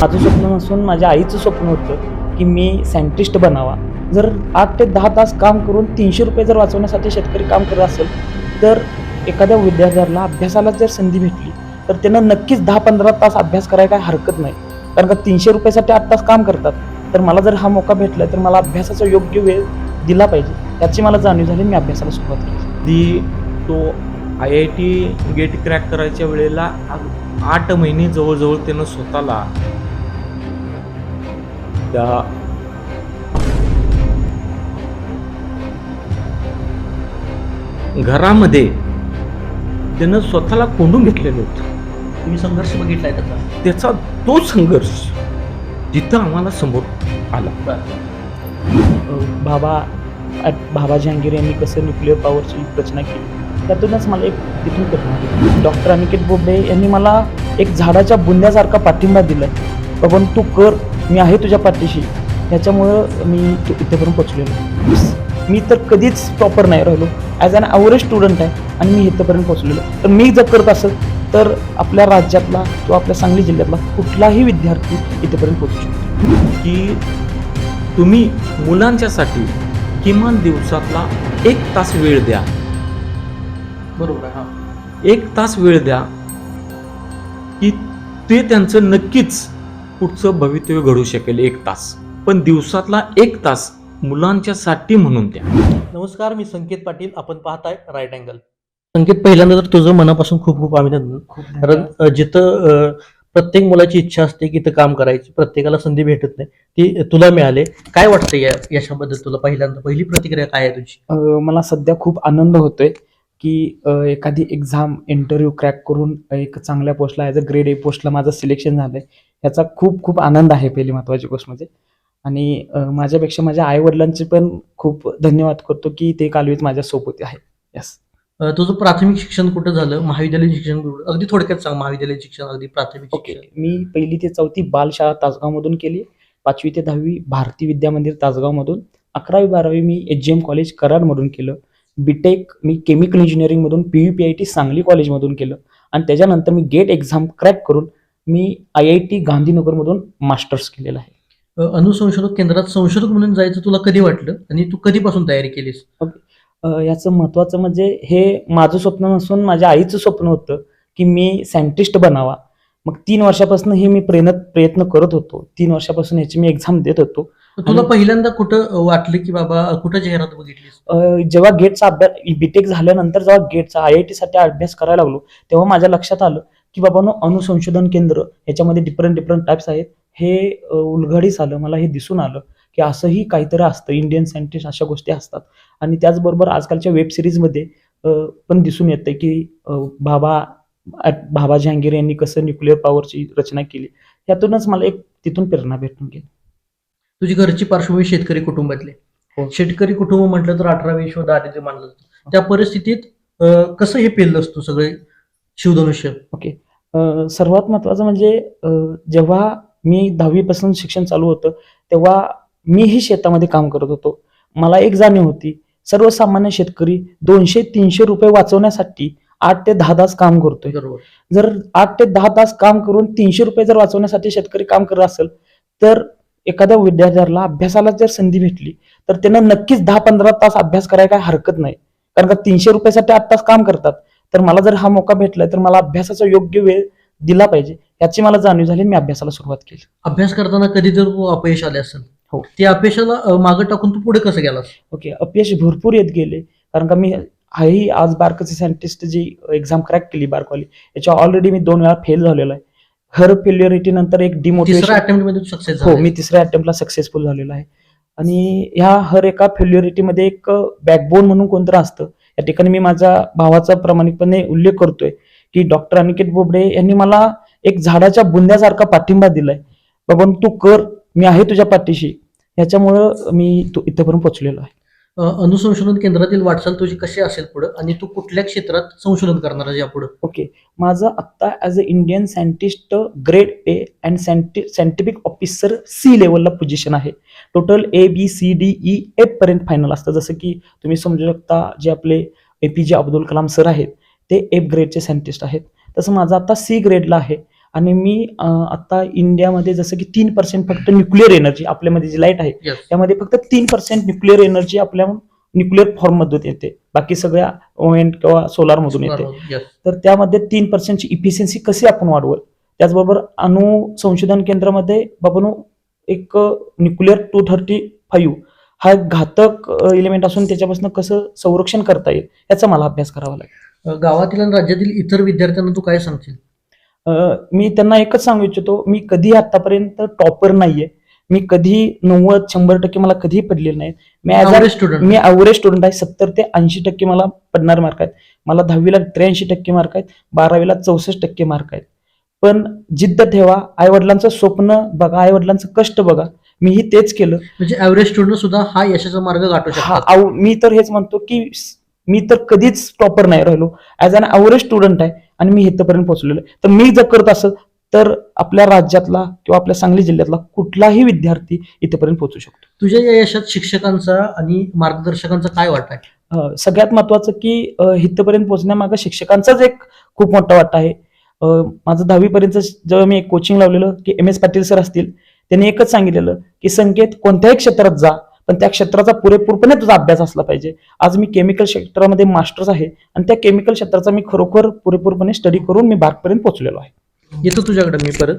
माझं स्वप्न नसून माझ्या आईचं स्वप्न होतं की मी सायंटिस्ट बनावा. जर आठ ते दहा तास काम करून तीनशे रुपये जर वाचवण्यासाठी शेतकरी काम करत असेल तर एखाद्या विद्यार्थ्याला अभ्यासाला जर संधी भेटली तर त्यानं नक्कीच दहा पंधरा तास अभ्यास करायला काय हरकत नाही. कारण का तीनशे रुपयासाठी आठ तास काम करतात. तर मला जर हा मौका भेटला तर मला अभ्यासाचा योग्य वेळ दिला पाहिजे. याची मला जाणीव झाली मी अभ्यासाला सुरुवात केली. ती तो I I T GATE crack करायच्या वेळेला आठ महिने जवळजवळ त्यानं स्वतःला त्या घरामध्ये त्यानं स्वतःला कोंडून घेतलेलं होतं. तुम्ही संघर्ष बघितलाय त्याचा? त्याचा तो संघर्ष तिथं आम्हाला समोर आला. बाबा बाबा जहांगीर यांनी कसं न्यूक्लिअर पॉवरची रचना केली? त्यातूनच मला एक तिथून कल्पना डॉक्टर अनिकेत बोबडे यांनी मला एक झाडाच्या बुंद्यासारखा पाठिंबा दिला बाबा तू कर. मी आहे तुझ्या पाठीशी. ह्याच्यामुळं मी तु- इथेपर्यंत पोचलेलो मी तर कधीच प्रॉपर नाही राहिलो. ॲज अन ॲव्हरेज स्टुडंट आहे आणि मी इथंपर्यंत पोचलेलो तर मी जर करत असेल तर आपल्या राज्यातला किंवा आपल्या सांगली जिल्ह्यातला कुठलाही विद्यार्थी इथेपर्यंत पोचू शकतो. की तुम्ही मुलांच्यासाठी किमान दिवसातला एक तास वेळ द्या. बरोबर आहे हा. एक तास वेळ द्या की ते त्यांचं नक्कीच पुढचं भवितव्य घडू शकेल एक तास. पण दिवसातला एक तास मुलांच्यासाठी म्हणून द्या. नमस्कार मी संकेत पाटील. आपण पाहताय राईट अँगल संकेत पहिल्यांदा तर तुझं मनापासून खूप खूप अभिनंदन. कारण जिथं प्रत्येक मुलाची इच्छा असते की इथं काम करायची प्रत्येकाला संधी भेटत नाही ती तुला मिळाले. काय वाटतं या यशाबद्दल तुला पहिल्यांदा? पहिली प्रतिक्रिया काय आहे तुझी? मला सध्या खूप आनंद होतोय की एखादी एक्झाम इंटरव्ह्यू क्रॅक करून एक चांगल्या पोस्टला ॲज अ ग्रेड ए पोस्टला माझं सिलेक्शन झालंय. याचा खूप खूप आनंद आहे पहिली महत्त्वाची गोष्ट म्हणजे. आणि माझ्यापेक्षा माझ्या आईवडिलांचे पण खूप धन्यवाद करतो की ते कालवीत माझ्यासोबत आहे. यस तुझं प्राथमिक शिक्षण कुठं झालं? महाविद्यालयीन शिक्षण कुठं? अगदी थोडक्यात सांग महाविद्यालयीन शिक्षण अगदी प्राथमिक शिक्षण. मी पहिली ते चौथी बालशाळा तासगावमधून केली. पाचवी ते दहावी भारती विद्या मंदिर तासगावमधून. अकरावी बारावी मी एच जी एम कॉलेज कराडमधून केलं. बीटेक मी chemical इंजिनिअरिंगमधून P U P I T Sangli कॉलेजमधून केलं. आणि त्याच्यानंतर मी गेट एक्झाम क्रॅक करून मी आय आय टी गांधीनगरमधून मास्टर्स केलेलं आहे. अ, अणुसंशोधक केंद्रात संशोधक म्हणून जायचं तुला कधी वाटलं? आणि तू कधीपासून तयारी केलीस? याचं महत्त्वाचं म्हणजे हे माझं स्वप्न नसून माझ्या आईचं स्वप्न होतं की मी सायंटिस्ट बनावा. मग तीन वर्षापासून हे मी प्रयत्न प्रयत्न करत होतो. तीन वर्षापासून ह्याची मी एक्झाम देत होतो. तुला पहिल्यांदा कुठं वाटलं की बाबा कुठं जाहिरात बघितलीस? अ, जेव्हा गेटचा अभ्यास बीटेक झाल्यानंतर जेव्हा गेटचा आय आयसाठी अभ्यास करायला लागलो तेव्हा माझ्या लक्षात आलं की बाबांनो अणुसंशोधन केंद्र याच्यामध्ये डिफरंट डिफरंट टाईप्स आहेत. हे अ, उलगडीस आलं मला हे दिसून आलं की असंही काहीतरी असतं. इंडियन सायंटिस्ट अशा गोष्टी असतात. आणि त्याचबरोबर आजकालच्या वेब सिरीजमध्ये पण दिसून येतं की बाबा बाबा जहांगीर यांनी कसं न्यूक्लिअर पॉवरची रचना केली. यातूनच मला एक तिथून प्रेरणा भेटून गेली. तुझी घरची पार्श्वभूमी शेतकरी कुटुंबातले. हो. शेतकरी कुटुंब म्हटलं तर अठरा विश्व दारिद्र्य मानलं जातं. त्या परिस्थितीत कसं हे पेललंस तू सगळे शिवधनुष्य? अ, सर्वात महत्त्वाचं म्हणजे जेव्हा मी दहावीपासून शिक्षण चालू होतं तेव्हा मीही शेतामध्ये काम करत होतो. मला एक जाणीव होती सर्वसामान्य शेतकरी दोनशे तीनशे रुपये वाचवण्यासाठी आठ ते दहा तास काम करतोय. जर आठ ते दहा तास काम करून तीनशे रुपये जर वाचवण्यासाठी शेतकरी काम करत असेल तर एखाद्या विद्यार्थ्याला अभ्यासाला जर संधी भेटली तर त्यानं नक्कीच दहा पंधरा तास अभ्यास करायला काय हरकत नाही. कारण का तीनशे रुपयासाठी आठ तास काम करतात. तर मला जर हा मौका भेटला तर मला अभ्यासाचा योग्य वेळ दिला पाहिजे याची मला जाणीव झाली मी अभ्यासाला सुरुवात केली. अभ्यास करताना कधी जर अपयश आले असेल हो. ते अपयशाला मागं टाकून तू पुढे कसं गेलास? ओके अपयश भरपूर येत गेले कारण का मी हाही आज बारकचे सायंटिस्ट जी एक्झाम क्रॅक केली बारकवाली याच्या ऑलरेडी मी दोन वेळा फेल झालेलो आहे. हर फेल्युरिटी नंतर एक तिसऱ्या डिमोटिवेशन अटेम्प्टमध्ये तू सक्सेस हो मी तिसऱ्या अटेम्प्टला सक्सेसफुल झालेलो आहे. आणि ह्या हर एका फेल्युरिटीमध्ये एक बॅकबोन म्हणून कोणतं असतं. या ठिकाणी मी माझ्या भावाचा प्रामाणिकपणे उल्लेख करतोय की डॉक्टर अनिकेत बोबडे यांनी मला एक झाडाच्या बुंद्यासारखा पाठिंबा दिलाय. बाबा तू कर मी आहे तुझ्या पाठीशी. ह्याच्यामुळं मी तू इथंपर्यंत पोचलेलो आहे. अनुसंशोधन केंद्रातील वाटचाल तुझी कशी असेल पुढे? आणि तू कुठल्या क्षेत्रात संशोधन करणार आहे यापुढे ओके. माझं आत्ता as a Indian scientist grade A and scientific officer C लेवलला पोझिशन आहे. Total A B C D E F पर्यंत फायनल असतं. जसं की तुम्ही समजू शकता जे आपले ए पी जे अब्दुल कलाम सर आहेत ते एफ ग्रेडचे सायंटिस्ट आहेत. तसं माझं आता सी ग्रेडला आहे. आणि मी आता इंडियामध्ये जसं की तीन पर्सेंट फक्त न्यूक्लिअर एनर्जी आपल्यामध्ये जी लाइट आहे. त्यामध्ये फक्त तीन पर्सेंट न्यूक्लिअर एनर्जी आपल्या न्यूक्लिअर फॉर्म मधून येते. बाकी सगळ्या ओएन किंवा सोलार मधून येते. तर त्यामध्ये तीन पर्सेंटची इफिशियन्सी कशी आपण वाढवल त्याचबरोबर अणु संशोधन केंद्रामध्ये बाबांनो एक न्यूक्लिअर टू थर्टी फाईव्ह हा एक घातक एलिमेंट असून त्याच्यापासून कसं संरक्षण करता येईल याचा मला अभ्यास करावा लागेल. गावातील आणि राज्यातील इतर विद्यार्थ्यांना तू काय सांगशील? मी त्यांना एकच सांगू इच्छितो मी कधी आतापर्यंत टॉपर नाहीये. मी कधी नव्वद शंभर टक्के मला कधीही पडलेले नाही. मी ऍज अ स्टुडंट मी ॲव्हरेज स्टुडंट आहे. सत्तर ते ऐंशी टक्के मला पडणार मार्क आहेत. मला दहावीला त्र्याऐंशी टक्के मार्क आहेत. बारावीला चौसष्ट टक्के मार्क आहेत. पण जिद्द ठेवा. आई वडिलांचं स्वप्न बघा. आई वडिलांचं कष्ट बघा. मीही तेच केलं. म्हणजे ऍव्हरेज स्टुडंट सुद्धा हा यशाचा मार्ग गाठू आव- मी तर हेच म्हणतो की मी तर कधीच टॉपर नाही राहिलो. ऍज अन ॲव्हरेज स्टुडंट आहे आणि मी इथपर्यंत पोहोचलेलो आहे. तर मी जर करत असेल तर आपल्या राज्यातला किंवा आपल्या सांगली जिल्ह्यातला कुठलाही विद्यार्थी इथपर्यंत पोहोचू शकतो. तुझ्या या यशात शिक्षकांचा आणि मार्गदर्शकांचा काय वाटा आहे? सगळ्यात महत्वाचं की इथपर्यंत पोहोचण्यामागे शिक्षकांचाच एक खूप मोठा वाटा आहे. माझं दहावीपर्यंत जेव्हा मी एक कोचिंग लावलेलं की एम एस पाटील सर असतील त्यांनी एकच सांगितलेलं की संकेत कोणत्याही क्षेत्रात जा पण त्या क्षेत्राचा पुरेपूरपणे तुझा अभ्यास असला पाहिजे. आज मी केमिकल क्षेत्रामध्ये मास्टर्स आहे आणि त्या केमिकल क्षेत्राचा मी खरोखर पुरेपूरपणे स्टडी करून मी बारपर्यंत पोहोचलेलो आहे. येतो तुझ्याकडे मी परत.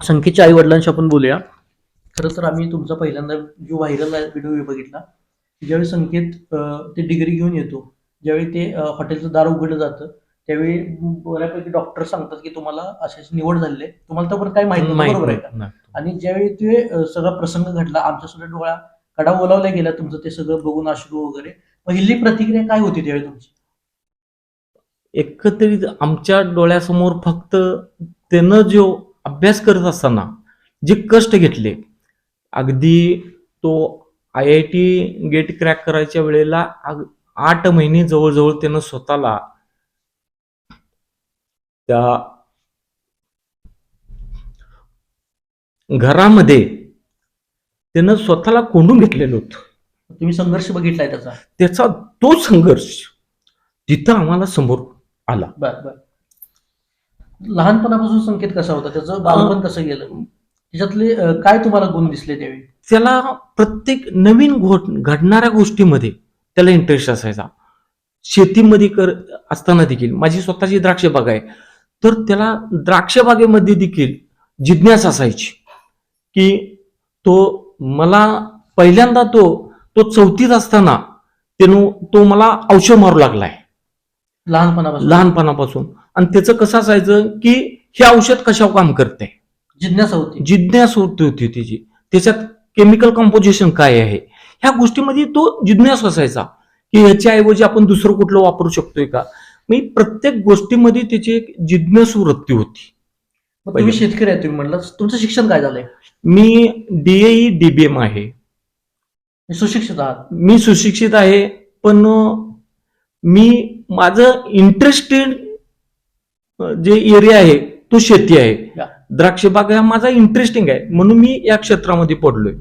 संकेतच्या आई वडिलांशी आपण बोलूया. खरं तर आम्ही तुमचा पहिल्यांदा जो व्हायरल व्हिडिओ बघितला ज्यावेळी संकेत ते डिग्री घेऊन येतो ज्यावेळी ते हॉटेलचं दार उघडलं जातं त्यावेळी बऱ्यापैकी डॉक्टर सांगतात की तुम्हाला अशी अशी निवड झालेली आहे तुम्हाला तर काही माहिती नाही बरोबर आहे का. आणि ज्यावेळी ते सगळा प्रसंग घडला आमच्या सुद्धा डोळ्या कडा बोलावल्या गेला तुमचं ते सगळं बघून अश्रू वगैरे. पहिली प्रतिक्रिया काय होती त्यावेळी तुमची? एकत्रित आमच्या डोळ्यासमोर फक्त त्यानं जो अभ्यास करत असताना जे कष्ट घेतले अगदी तो I I T GATE crack करायच्या वेळेला आठ महिने जवळजवळ त्यानं स्वतःला त्या घरामध्ये त्यानं स्वतःला कोंडून घेतलेलं होतं. तुम्ही संघर्ष बघितलाय त्याचा? त्याचा तो संघर्ष तिथं आम्हाला समोर आला. बर बर. लहानपणापासून संकेत कसा होता त्याचं? बालपण कसं गेलं? त्याच्यातले काय तुम्हाला गुण दिसले त्यावेळी? त्याला प्रत्येक नवीन घोट घडणाऱ्या गोष्टीमध्ये त्याला इंटरेस्ट असायचा. शेतीमध्ये कर असताना देखील माझी स्वतःची द्राक्ष बाग आहे. तर त्याला द्राक्ष बागेमध्ये देखील जिज्ञास असायची की तो मला पहिल्यांदा तो तो चौथीत असताना त्यानं तो मला औषध मारू लागलाय. लहानपणापासून? लहानपणापासून. आणि त्याचं कसं असायचं की हे औषध कशावर काम करते जिज्ञासा होती. जिज्ञास होती होती तिची. त्याच्यात केमिकल कंपोजिशन काय आहे? ह्या गोष्टीमध्ये तो जिज्ञास असायचा की ह्याच्याऐवजी आपण दुसरं कुठलं वापरू शकतोय का? मी प्रत्येक गोष्टीमध्ये त्याची एक जिज्ञास वृत्ती होती. तुम्ही शेतकरी आहे तुम्ही म्हणलं तुमचं शिक्षण काय झालंय? मी डीएई डीबीएम आहे. तुम्ही सुशिक्षित आहात. मी सुशिक्षित आहे पण मी माझं इंटरेस्टेड जे एरिया आहे तो शेती आहे. द्राक्ष बाग हा माझा इंटरेस्टिंग आहे म्हणून मी या क्षेत्रामध्ये पडलोय.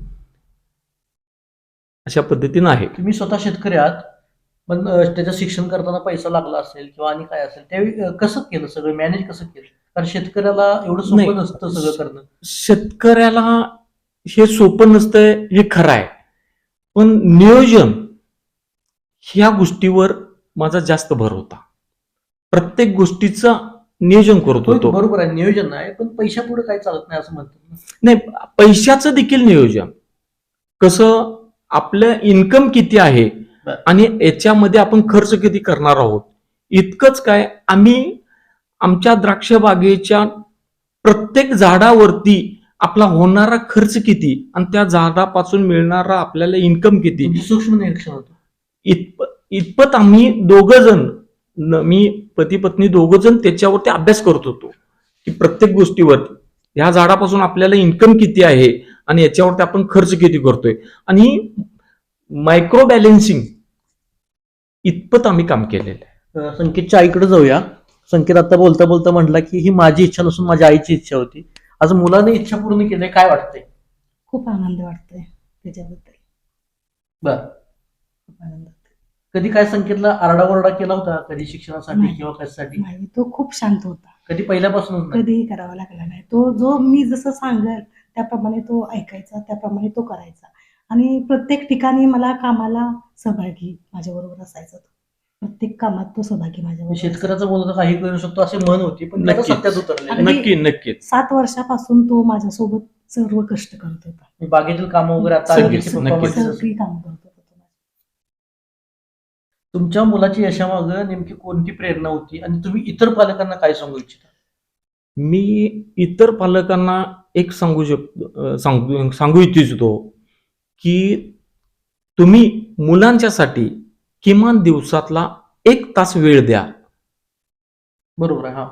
अशा पद्धतीनं आहे. तुम्ही स्वतः शेतकरी आहात पण त्याचं शिक्षण करताना पैसा लागला असेल किंवा आणि काय असेल त्यावेळी अं, कसं केलं सगळं? मॅनेज कसं केलं? कारण शेतकऱ्याला एवढं नाही. सोपं नसतं सगळं करणं शेतकऱ्याला हे सोपं नसतंय हे खरं आहे पण नियोजन ह्या गोष्टीवर माझा जास्त भर होता प्रत्येक गोष्टीचं नियोजन करत होय, होतो बरोबर आहे नियोजन आहे पण पैशापुढे काय चालत नाही असं म्हणतात ना. नाही पैशाचं देखील नियोजन कसं आपलं इन्कम किती आहे बर. आणि याच्यामध्ये आपण खर्च किती करणार आहोत इतकंच काय आम्ही आमच्या द्राक्ष बागेच्या प्रत्येक झाडावरती आपला होणारा खर्च किती? आणि त्या झाडापासून मिळणारा आपल्याला इन्कम किती? सूक्ष्म निरीक्षण होतं. इतप इतपत आम्ही दोघ जण मी पती पत्नी दोघ जण त्याच्यावरती अभ्यास करत होतो. की प्रत्येक गोष्टीवर ह्या झाडापासून आपल्याला इन्कम किती आहे? आणि याच्यावरती आपण खर्च किती करतोय? आणि मायक्रो बॅलेन्सिंग इतपत आम्ही काम केलेलं आहे. संकेतच्या आईकडे जाऊया. संकेत आता बोलता बोलता म्हटला की ही माझी इच्छा नसून माझ्या आईची इच्छा होती. आज मुलाने इच्छा पूर्ण केली काय वाटतंय? खूप आनंद वाटतोय त्याच्याबद्दल. बर. खूप आनंद. कधी काय संकेतला आरडाओरडा केला होता? कधी शिक्षणासाठी नाही. किंवा कशासाठी? नाही तो खूप शांत होता. कधी पहिल्यापासूनच नाही? कधीही करावा लागला नाही. तो जो मी जसं सांगेल त्याप्रमाणे तो ऐकायचा त्याप्रमाणे तो करायचा. आणि प्रत्येक ठिकाणी मला कामाला सहभागी माझ्याबरोबर असायचा तो. प्रत्येक कामात तो सहभागी असायचा. शेतकऱ्याचं बोलत काही करू शकतो असे म्हण होती पण त्याला नक्कीच. सत्यात उतरले नक्की नक्कीच सात वर्षापासून तो माझ्यासोबत सर्व कष्ट करत होता बागेतील कामं वगैरे आता सगळी- नक्कीच. कामं करत होता तो तुमच्या मुलाची यशामागं नेमकी कोणती प्रेरणा होती आणि तुम्ही इतर पालकांना काय सांगू इच्छिता मी इतर पालकांना एक सांगू शकतो अं, सांगू सांगू इच्छितो की तुम्ही मुलांच्यासाठी किमान दिवसातला एक तास वेळ द्या. बरोबर आहे हा.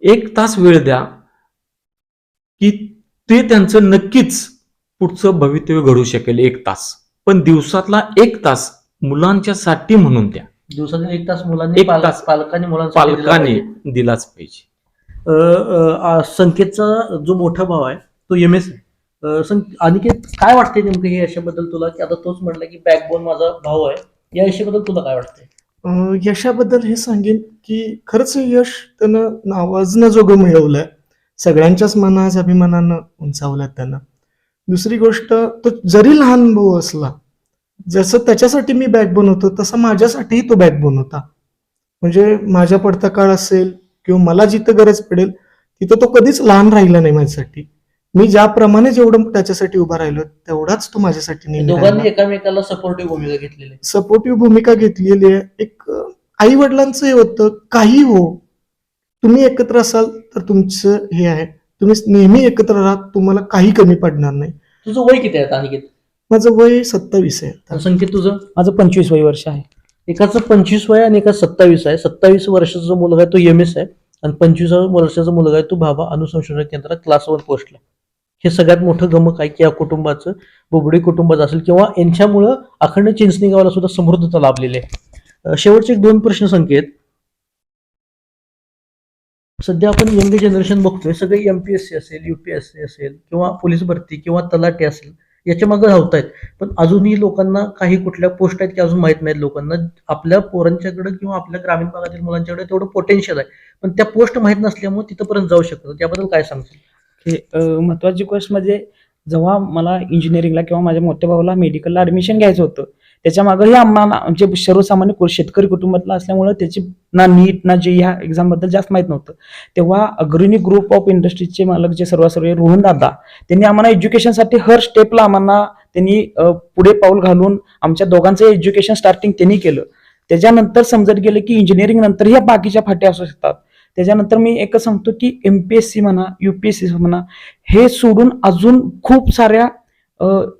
एक तास वेळ द्या की ते त्यांचं नक्कीच पुढचं भवितव्य घडू शकेल एक तास. पण दिवसातला एक तास मुलांच्यासाठी म्हणून द्या. दिवसातील एक तास मुलांनी एक तास पालकांनी मुलांसाठी दिला पालकाने. दिलाच पाहिजे. अ, अ, आ, संकेतचा जो मोठा भाव आहे तो एम एस आहे. अ, सं- अनिकेत काय वाटते नेमकं हे यशाबद्दल तुला? की आता तोच म्हटलं की बॅकबोन माझा भाऊ आहे. या यशाबद्दल तुला काय वाटतंय? यशाबद्दल हे सांगेन की खरंच यश त्यानं नावाजण्याजोगं मिळवलंय सगळ्यांच्याच मनास अभिमानानं उंचावलं त्यानं. दुसरी गोष्ट तो जरी लहान भाऊ असला जसं त्याच्यासाठी मी बॅकबोन होतो तसं माझ्यासाठीही तो बॅकबोन होता. म्हणजे माझ्या पडता काळ असेल किंवा मला जिथं गरज पडेल तिथं तो कधीच लहान राहिला नाही माझ्यासाठी. मी ज्याप्रमाणे जेवढं त्याच्यासाठी उभा राहिलो तेवढाच तो माझ्यासाठी नेहमी. दोघांनी एकामेकाला सपोर्टिव्ह भूमिका घेतलेली आहे. सपोर्टिव्ह भूमिका घेतलेली आहे. एक आई वडिलांचं हे होतं काही हो तुम्ही एकत्र असाल तर तुमचं हे आहे. तुम्ही नेहमी एकत्र राहा तुम्हाला काही कमी पडणार नाही. तुझं वय किती आहे आता अनिकेत माझं वय सत्तावीस आहे. आता. संकेत तुझं? माझं पंचवीस वय वर्ष आहे. एकाचं पंचवीस वय आणि एका सत्तावीस आहे. सत्तावीस वर्षाचा जो मुलगा आहे तो एम एस आहे. आणि पंचवीस वर्षाचा मुलगा आहे तो भाभा अणुसंशोधन केंद्रात क्लास वन पोस्टला हे सगळ्यात मोठं गमक आहे की या कुटुंबाचं बोबडे कुटुंबाचं असेल किंवा यांच्यामुळं अखंड चिंचणी गावाला सुद्धा समृद्धता लाभलेली आहे. शेवटचे एक दोन प्रश्न संकेत. सध्या आपण यंग जनरेशन बघतोय सगळे एमपीएससी असेल युपीएससी असेल किंवा पोलीस भरती किंवा तलाटे असेल याच्या मागे धावतायत. पण अजूनही लोकांना काही कुठल्या पोस्ट आहेत की अजून माहीत नाहीत लोकांना. आपल्या पोरांच्याकडे किंवा आपल्या ग्रामीण भागातील मुलांच्याकडे तेवढं पोटेन्शियल आहे. पण त्या पोस्ट माहीत नसल्यामुळे तिथपर्यंत जाऊ शकतात त्याबद्दल काय सांगशील? हे महत्त्वाची महत्वाची गोष्ट म्हणजे जेव्हा मला इंजिनिअरिंगला किंवा माझ्या मोठ्या भावाला मेडिकलला ऍडमिशन घ्यायचं होतं त्याच्यामागंही आम्हाला म्हणजे सर्वसामान्य शेतकरी कुटुंबातला असल्यामुळं त्याची ना नीट ना जे ह्या एक्झामबद्दल जास्त माहीत नव्हतं. तेव्हा अग्रणी ग्रुप ऑफ इंडस्ट्रीजचे मालक जे सर्व सर्व रोहन दादा त्यांनी आम्हाला एज्युकेशनसाठी हर स्टेपला आम्हाला त्यांनी पुढे पाऊल घालून आमच्या दोघांचं एज्युकेशन स्टार्टिंग त्यांनी केलं. त्याच्यानंतर समजत गेलं की इंजिनिअरिंग नंतर ह्या बाकीच्या फाट्या असू शकतात. त्याच्यानंतर मी एकच सांगतो की एमपीएससी म्हणा युपीएससी म्हणा हे सोडून अजून खूप साऱ्या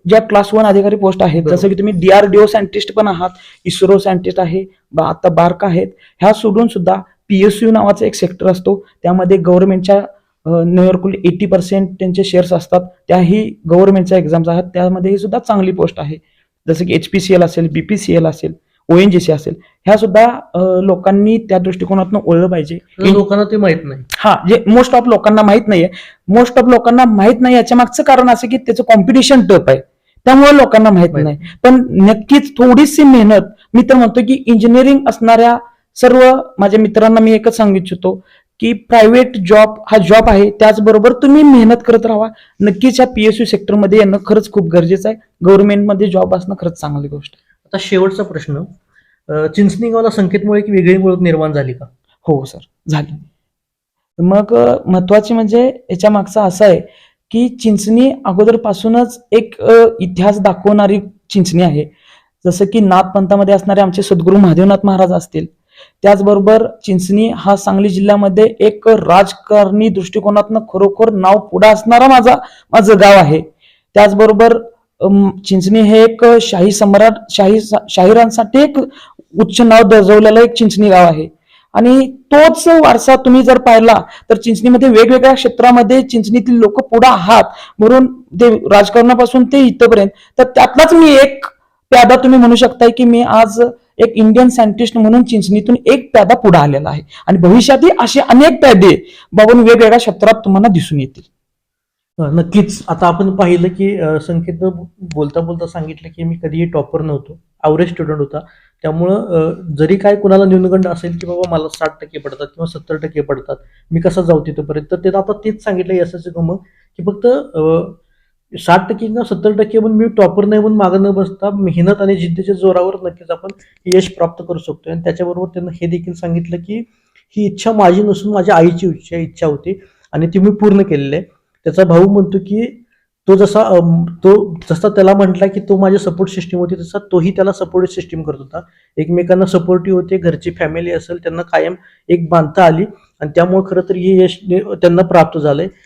ज्या क्लास वन अधिकारी पोस्ट आहेत. जसं की तुम्ही डीआरडीओ सायंटिस्ट पण आहात इस्रो सायंटिस्ट आहे बा- आता बार्क आहेत ह्या सोडून सुद्धा पीएसयू नावाचा एक सेक्टर असतो त्यामध्ये गव्हर्नमेंटच्या निअरकुल एटी पर्सेंट त्यांचे शेअर्स असतात त्याही गव्हर्नमेंटच्या एक्झाम्स आहेत त्यामध्ये सुद्धा चांगली पोस्ट आहे जसं की एच पी सी एल असेल बीपीसीएल असेल ओ एन जी सी असेल. ह्या सुद्धा लोकांनी त्या दृष्टिकोनातून ओळलं पाहिजे. लोकांना ते माहीत नाही. हा जे मोस्ट ऑफ लोकांना माहीत नाहीये. मोस्ट ऑफ लोकांना माहीत नाही याच्या मागचं कारण असं की त्याचं कॉम्पिटिशन टप आहे. त्यामुळे लोकांना माहीत माहीत नाही. पण नक्कीच थोडीशी मेहनत मी तर म्हणतो की इंजिनिअरिंग असणाऱ्या सर्व माझ्या मित्रांना मी एकच सांगू इच्छितो की प्रायव्हेट जॉब हा जॉब आहे. त्याचबरोबर तुम्ही मेहनत करत राहा. नक्कीच या पीएसयू सेक्टरमध्ये येणं खरंच खूप गरजेचं आहे. गव्हर्नमेंटमध्ये जॉब असणं खरंच चांगली गोष्ट आहे. आता शेवटचा प्रश्न चिंचणी गावाला संकेतमुळे एक वेगळी ओळख निर्माण झाली का? हो सर. झाली. मग महत्वाची म्हणजे याच्या मागचं असं आहे की चिंचणी अगोदरपासूनच एक इतिहास दाखवणारी चिंचणी आहे. जसं की नाथ पंथामध्ये असणारे आमचे सद्गुरू महादेवनाथ महाराज असतील. त्याचबरोबर चिंचणी हा सांगली जिल्ह्यामध्ये एक राजकारणी दृष्टिकोनातनं खरोखर नाव पुढे असणारा माझा माझं गाव आहे. त्याचबरोबर चिंचणी हे एक शाही सम्राट शाही शाहिरांसाठी एक उच्च नाव दर्जवलेलं एक चिंचणी गाव आहे. आणि तोच वारसा तुम्ही जर पाहिला तर चिंचणीमध्ये वेगवेगळ्या क्षेत्रामध्ये चिंचणीतील लोक पुढे आहात. म्हणून ते राजकारणापासून ते इथपर्यंत तर त्यातलाच मी एक प्यादा तुम्ही म्हणू शकताय की मी आज एक इंडियन सायंटिस्ट म्हणून चिंचणीतून एक प्यादा पुढे आलेला आहे. आणि भविष्यातही असे अनेक प्यादे बाबून वेगवेगळ्या क्षेत्रात तुम्हाला दिसून येतील. नक्कीच. आता आपण पाहिलं की संकेत बोलता बोलता सांगितलं की मी कधीही टॉपर नव्हतो. ॲव्हरेज स्टुडंट होता. त्यामुळं जरी काय कुणाला न्यूनगंड असेल की बाबा मला साठ टक्के पडतात किंवा सत्तर टक्के पडतात मी कसं जाऊ तिथपर्यंत? तर ते आता तेच सांगितलं यशाचं मग की फक्त साठ टक्के किंवा सत्तर टक्के पण मी टॉपर नाही म्हणून मागं न बसता मेहनत आणि जिद्दीच्या जोरावर नक्कीच आपण यश प्राप्त करू शकतो आणि त्याच्याबरोबर त्यांना हे देखील सांगितलं की ही इच्छा माझी नसून माझ्या आईची इच्छा इच्छा होती आणि ती मी पूर्ण केलेली आहे. त्याचा भाऊ म्हणतो की तो जसा तो जसा त्याला म्हटला की तो माझ्या सपोर्ट सिस्टीम होती तसा तोही त्याला सपोर्ट सिस्टीम करत होता. एकमेकांना सपोर्टिव्ह होते घरची फॅमिली असेल त्यांना कायम एक बांधता आली आणि त्यामुळे खरं तर हे यश त्यांना प्राप्त झालंय.